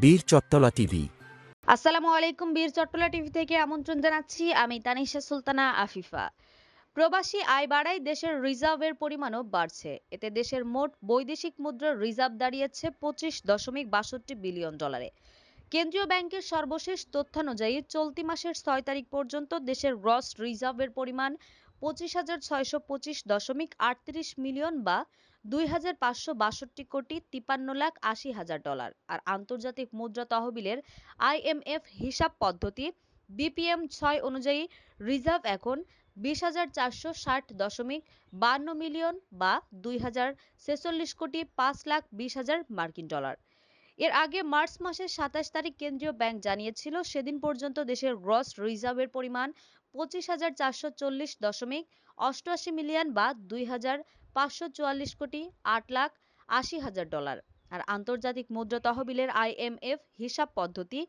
বীর চত্তলা টিভি। আসসালামু আলাইকুম বীর চট্টলা টিভি থেকে আমন্ত্রণ জানাচ্ছি, আমি তানিশা সুলতানা আফিফা। প্রবাসী আয় বাড়ায় দেশের রিজার্ভের পরিমাণও বাড়ছে। এতে দেশের মোট বৈদেশিক মুদ্রার রিজার্ভ দাঁড়িয়েছে পঁচিশ দশমিক বাষট্টি বিলিয়ন ডলারে। কেন্দ্রীয় ব্যাংকের সর্বশেষ তথ্যানুযায়ী চলতি মাসের ছয় তারিখ পর্যন্ত দেশের গ্রস রিজার্ভের পরিমাণ পঁচিশ হাজার ছয়শো পঁচিশ দশমিক আটত্রিশ মিলিয়ন বা দুই হাজার পাঁচশো বাষট্টি কোটি তিপান্ন লাখ আশি হাজার ডলার। আর আন্তর্জাতিক মুদ্রা তহবিলের আইএমএফ হিসাব পদ্ধতি বিপিএম ছয় অনুযায়ী রিজার্ভ এখন বিশ হাজার চারশো ষাট দশমিক বান্ন মিলিয়ন বা দুই হাজার ছেচল্লিশ কোটি পাঁচ লাখ বিশ হাজার মার্কিন ডলার। এর আগে মার্চ মাসের সাতাশ তারিখ কেন্দ্রীয় ব্যাংক জানিয়েছিল, সেদিন পর্যন্ত দেশের গ্রস রিজার্ভের পরিমাণ পঁচিশ হাজার চারশো চল্লিশ দশমিক অষ্টআশি মিলিয়ন বা দুই হাজার পাঁচশো চুয়াল্লিশ কোটি আট লাখ আশি হাজার ডলার। আর আন্তর্জাতিক মুদ্রা তহবিলের আইএমএফ হিসাব পদ্ধতি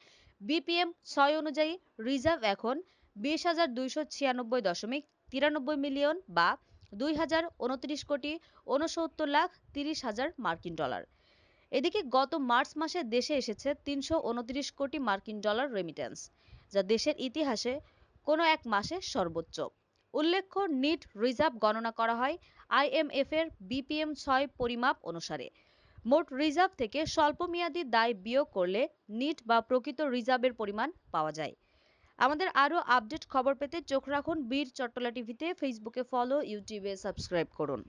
বিপিএম ছয় অনুযায়ী রিজার্ভ এখন বিশ হাজার দুইশো ছিয়ানব্বই দশমিক তিরানব্বই মিলিয়ন বা দুই হাজার উনত্রিশ কোটি উনসত্তর লাখ তিরিশ হাজার মার্কিন ডলার। এদিকে গত মার্চ মাসে দেশে এসেছে তিনশো উনত্রিশ কোটি মার্কিন ডলার রেমিটেন্স যা দেশের ইতিহাসে কোনো এক মাসে সর্বোচ্চ। উল্লেখ্য, নিট রিজার্ভ গণনা করা হয় আইএমএফ এর বিপিএম ছয় পরিমাপ অনুসারে। মোট রিজার্ভ থেকে স্বল্পমেয়াদী দায় বিয়োগ করলে নিট বা প্রকৃত রিজার্ভের পরিমাণ পাওয়া যায়। আমাদের আরও আপডেট খবর পেতে চোখ রাখুন বীর চট্টলা টিভিতে, ফেসবুকে ফলো, ইউটিউবে সাবস্ক্রাইব করুন।